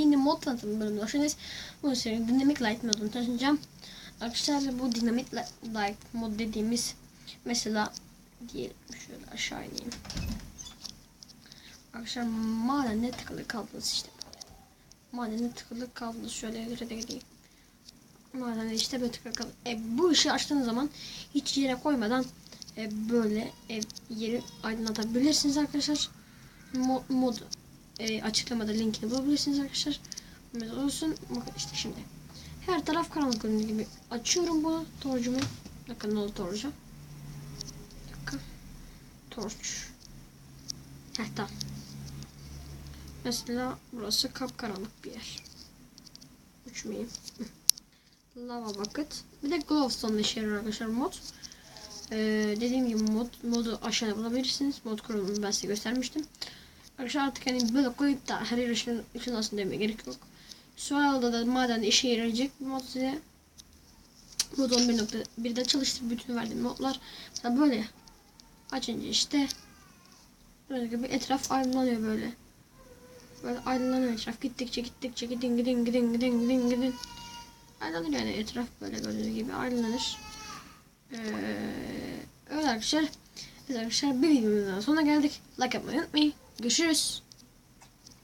Yeni mod tanıtım bölümünde hoş geldiniz. Bu sefer dinamik light modunu tanıtacağım. Arkadaşlar bu dinamik li- light mod dediğimiz mesela diyelim şöyle aşağı ineyim. Arkadaşlar madende tıkılı kaldınız işte böyle. Madende tıkılı kaldınız şöyle ileri de gideyim. Madende işte böyle tıkılı kaldınız. E, bu ışığı açtığınız zaman hiç yere koymadan e, böyle ev yeri aydınlatabilirsiniz arkadaşlar. Mod, mod e, açıklamada linkini bulabilirsiniz arkadaşlar. Mesela olsun. Bakın işte şimdi. Her taraf karanlık gördüğünüz gibi. Açıyorum bunu. Torcumu. Bakın ne oldu torcu. Dakika. Torç. Heh tamam. Mesela burası kapkaranlık bir yer. Uçmayayım. Lava bucket. Bir de glowstone işe yarıyor arkadaşlar mod. Ee, dediğim gibi mod, modu aşağıda bulabilirsiniz. Mod kurulumunu ben size göstermiştim. Arkadaşlar artık hani böyle koyup da her yer ışın, ışınlasın demeye gerek yok. Survival'da da maden işe yarayacak bir mod size. Mod 11.1'de çalıştı bütün verdiğim modlar. Mesela böyle açınca işte böyle gibi etraf aydınlanıyor böyle. Böyle aydınlanıyor etraf. Gittikçe gittikçe gidin gidin gidin gidin gidin gidin. Aydınlanır yani etraf böyle gördüğünüz gibi aydınlanır. Ee, öyle arkadaşlar. Evet arkadaşlar bir videomuzdan sonra geldik. Like yapmayı unutmayın. Görüşürüz.